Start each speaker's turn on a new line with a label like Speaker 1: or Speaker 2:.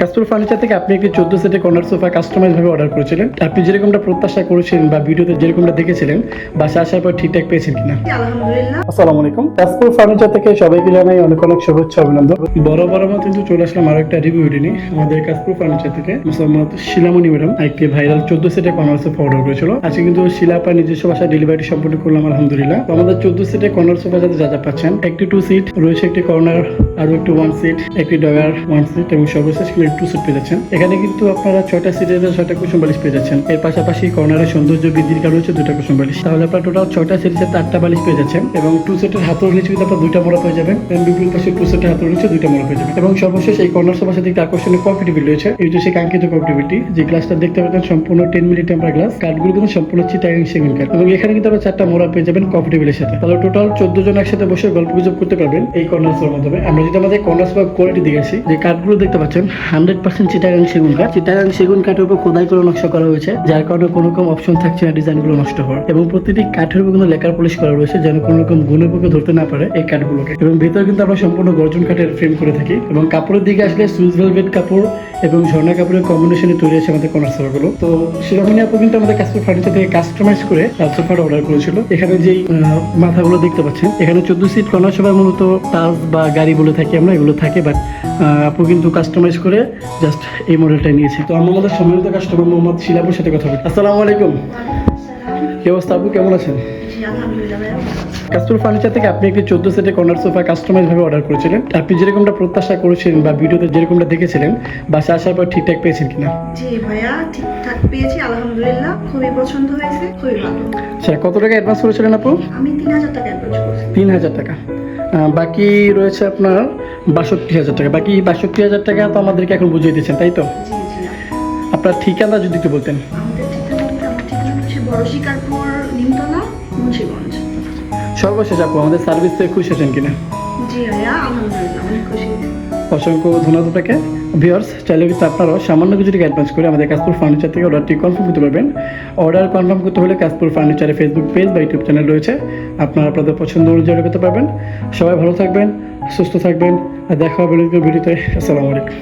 Speaker 1: Castor furniture থেকে আপনি একটি চোদ্দ সেটে কর্নার সোফা কাস্টমাইজ ভাবে অর্ডার করেছিলেন। আপনি যেরকমটা প্রত্যাশা করেছিলেন বা ভিডিওতে যেরকমটা দেখেছিলেন বাসা আসার পর ঠিকঠাক পেয়েছেন কিনা। আসসালামু আলাইকুম। কাস্টর ফার্নিচার থেকে সবাইকে জানাই অনেক অনেক শুভেচ্ছা অভিনন্দন। বড় বড় মতো কিন্তু চলে আসলাম আরও একটা রিভিউ নিয়ে আমাদের কাস্টর ফার্নিচার থেকে মোসাম্মদ শিলামণি ম্যাডাম একটি ভাইরাল চোদ্দ সেটে কর্নার সোফা অর্ডার করেছিল। আজকে কিন্তু শিলাপা নিজস্ব বাসায় ডেলিভারি সম্পূর্ণ করলাম আলহামদুলিল্লাহ। তো আমাদের চোদ্দ সিটে কর্নার সোফা যাতে যা যা পাচ্ছেন একটি টু সিট রয়েছে একটি কর্নার আরও একটি ওয়ান সিট একটি ডয়ার ওয়ান সিট এবং সর্বশেষ কিন্তু টু সিট পেয়ে যাচ্ছেন। এখানে কিন্তু আপনারা ছয়টা সিটের ছয়টা কুসুম বালিশ পেয়ে যাচ্ছেন। এর পাশাপাশি কর্নারের সৌন্দর্য বৃদ্ধির কারণ রয়েছে দুটা কুসুম বালিশ। তাহলে আপনার টোটাল ছয়টা সিটের সাথে আটটা বালিশ পেয়ে যাচ্ছেন এবং টু সেটের হাতের নিচে কিন্তু আপনার দুইটা মোড়া পেয়ে যাবেন। এবং বিপরীত পাশে টু সেটের হাতের নিচে দুইটা মোড়া পেয়ে যাবেন। এবং সর্বশেষ এই কর্নার সোফার সাথে একটি আকর্ষণীয় কম্পিটিভিটি রয়েছে। এই যে সেই কাঙ্ক্ষিত কম্পিটিভিটি যে গ্লাসটা দেখতে পাচ্ছেন সম্পূর্ণ টেন মিলি টেম্পার গ্লাস কাঠগুলো কিন্তু সম্পূর্ণ চিটাগাং সেগুন কাঠ এবং এখানে কিন্তু আপনার চারটা মোড়া পেয়ে যাবেন কম্পিটিভিটির সাথে। তাহলে টোটাল চোদ্দ জন একসাথে বসে গল্প গুজব করতে পারবেন এই কর্নার সোফার মাধ্যমে। আমরা যদি আমাদের কর্নার সোফার কোয়ালিটি দেখে আসি, যে কাঠগুলো দেখতে পাচ্ছেন হান্ড্রেড পার্সেন্ট চিটাগাং সেগুন কাঠ চিটাগাং সেগুন কাঠের উপর খোদাই করে নকশা করা হয়েছে, যার কারণে কোনো রকম অপশন থাকছে না ডিজাইনগুলো নষ্ট হওয়ার। এবং প্রতিটি কাঠের উপর কিন্তু লেকার পলিশ করা রয়েছে, যেন কোনো রকম গুণের পক্ষে ধরতে না পারে এই কাঠগুলোকে। এবং ভেতরে কিন্তু আমরা সম্পূর্ণ গর্জন কাঠের ফ্রেম করে থাকি। এবং কাপড়ের দিকে আসলে সুইস ভেলভেট কাপড় এবং ঝর্ণা কাপড়ের কম্বিনেশনে তৈরি আছে আমাদের কর্নার সোফাগুলো তো সেরকমই আপু কিন্তু আমাদের কাস্টমার ফার্নিচার থেকে কাস্টমাইজ করে সোফাটা অর্ডার করেছিল। এখানে যেই মাথাগুলো দেখতে পাচ্ছেন, এখানে চোদ্দ সিট কর্নার সোফা মূলত তাজ বা গাড়ি বলে থাকি আমরা, এগুলো থাকে বাট আপু কিন্তু কাস্টমাইজ করে জাস্ট এই মডেলটা নিয়েছি। তো আমাদের সম্মানিত কাস্টমার মোহাম্মদ শিলাপুর সাথে কথা বলি। আসসালামু আলাইকুম। কি অবস্থা আপু? কেমন আছেন? কাস্টমার ফার্নিচার থেকে আপনি একটি চোদ্দ সেটে কর্নার সোফা কাস্টমাইজ ভাবে অর্ডার করেছিলেন। আপনি যেরকমটা প্রত্যাশা করেছিলেন বা ভিডিওতে যেরকমটা দেখেছিলেন বাসা আসার পর ঠিকঠাক পেয়েছেন কিনা?
Speaker 2: জি ভাইয়া ঠিকঠাক পেয়েছি আলহামদুলিল্লাহ। খুবই পছন্দ হয়েছে খুবই ভালো।
Speaker 1: আচ্ছা কত টাকা অ্যাডভান্স করেছিলেন আপু?
Speaker 2: আমি তিন হাজার টাকা অ্যাপ্রোচ করছি।
Speaker 1: তিন হাজার টাকা। বাকি রয়েছে আপনার বাষট্টি হাজার টাকা। বাকি বাষট্টি হাজার টাকা তো আমাদেরকে এখন বুঝিয়ে দিচ্ছেন তাই তো? আপনার ঠিকানা যদি একটু বলতেন।
Speaker 2: বড় শিকারপুর নিমতলা মুন্সিগঞ্জ।
Speaker 1: সর্বশেষ আপু আমাদের সার্ভিস থেকে খুশি আছেন কিনা?
Speaker 2: জি ভাইয়া আলহামদুলিল্লাহ অনেক খুশি।
Speaker 1: অসংখ্য ধন্যবাদ আপনাকে। ভিওর্স চাইলে কিন্তু আপনারাও সামান্য কিছু টাকা অ্যাডভান্স করে আমাদের কাশপুর ফার্নিচার থেকে অর্ডারটি কনফার্ম করতে পারবেন। অর্ডার কনফার্ম করতে হলে কাশপুর ফার্নিচারের ফেসবুক পেজ বা ইউটিউব চ্যানেল রয়েছে। আপনারা আপনাদের পছন্দ অনুযায়ী করতে পারবেন। সবাই ভালো থাকবেন সুস্থ থাকবেন আর দেখা হবে ভিডিওতে। আসসালামু আলাইকুম।